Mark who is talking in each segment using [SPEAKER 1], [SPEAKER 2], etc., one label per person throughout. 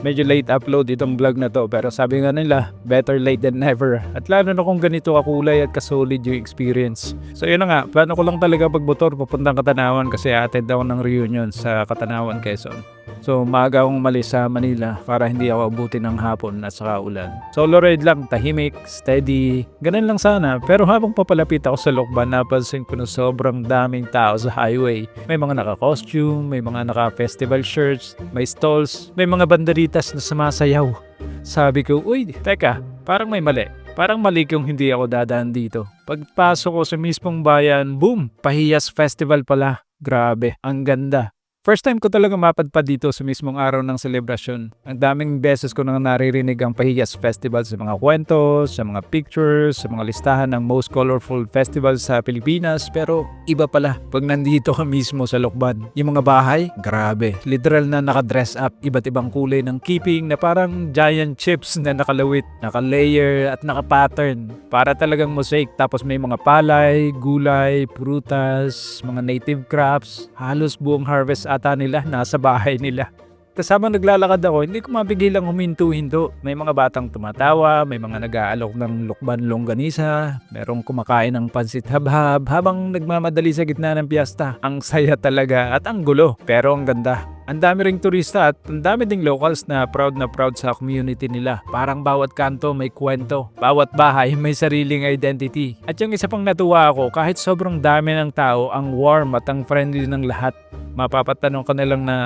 [SPEAKER 1] medyo late upload itong vlog na to pero sabi nga nila better late than never. At lalo na kung ganito kakulay at kasolid yung experience. So yun na nga plano ko lang talaga pagmotor papuntang Katanawan kasi attend ako ng reunion sa Katanawan Quezon so maaga akong umalis sa Manila para hindi ako abutin ng hapon at saka ulan solo ride lang tahimik steady ganun lang sana pero habang papalapit ako sa Lokban napansin ko na sobrang daming tao sa highway may mga naka-costume may mga naka-festival shirts may stalls may mga banderitas na sumasayaw sabi ko, uy, teka, parang may mali. Parang mali kung hindi ako dadaan dito. Pagpasok ko sa mismong bayan, boom, Pahiyas Festival pala. Grabe, ang ganda. First time ko talaga mapadpad dito sa mismong araw ng selebrasyon. Ang daming beses ko nang naririnig ang Pahiyas Festival sa mga kwento, sa mga pictures, sa mga listahan ng most colorful festivals sa Pilipinas. Pero iba pala pag nandito ka mismo sa Lokban. Yung mga bahay, grabe. Literal na nakadress up, iba't ibang kulay ng keeping na parang giant chips na nakalawit, nakalayer at nakapattern. Para talagang mosaic. Tapos may mga palay, gulay, prutas, mga native crops. Halos buong harvest ata nila nasa bahay nila. Tapos habang naglalakad ako, hindi ko mapigilang huminto-hinto. May mga batang tumatawa, may mga nag-aalok ng lukban longganisa, merong kumakain ng pansit habhab habang nagmamadali sa gitna ng piyesta. Ang saya talaga at ang gulo, pero ang ganda. Ang dami ring turista at ang dami ding locals na proud na proud sa community nila. Parang bawat kanto may kwento, bawat bahay may sariling identity. At yung isa pang natuwa ako, kahit sobrang dami ng tao, ang warm at ang friendly ng lahat. Mapapatanong ka na na,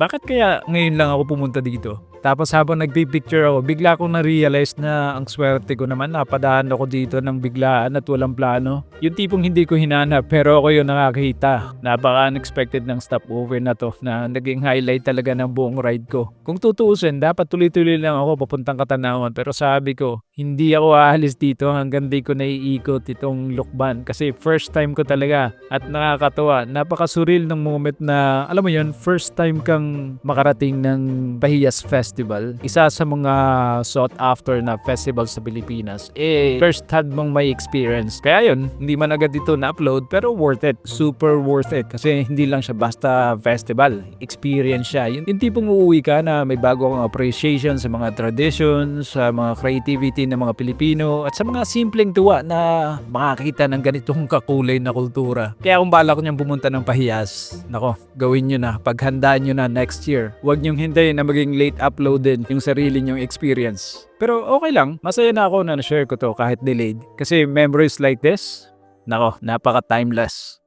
[SPEAKER 1] bakit kaya ngayon lang ako pumunta dito? Tapos habang nagpipicture ako, bigla kong na-realize na ang swerte ko naman napadaan ako dito ng biglaan at walang plano. Yung tipong hindi ko hinanap pero ako yung nakakita. Napaka-unexpected ng stopover na to na naging highlight talaga ng buong ride ko. Kung tutuusin, dapat tuloy-tuloy lang ako papuntang Katanawan pero sabi ko, hindi ako aalis dito hanggang di ko naiikot itong Lukban kasi first time ko talaga at nakakatawa. Napaka-surreal ng moment na, alam mo yun, first time kang makarating ng Bahiyas Festival. Isa sa mga sought after na festival sa Pilipinas. Eh, first hand mong may experience. Kaya yun, hindi man agad dito na-upload pero worth it. Super worth it. Kasi hindi lang siya basta festival. Experience siya. Yung, yung tipong uuwi ka na may bago kang appreciation sa mga traditions, sa mga creativity ng mga Pilipino, at sa mga simpleng tuwa na makakita ng ganitong kakulay na kultura. Kaya kung balak niyang pumunta ng Pahiyas, nako, gawin nyo na. Paghandaan nyo na next year. Huwag niyong hintayin na maging late upload din yung sarili nyong experience. Pero okay lang, masaya na ako na na-share ko to kahit delayed. Kasi memories like this, nako, napaka-timeless.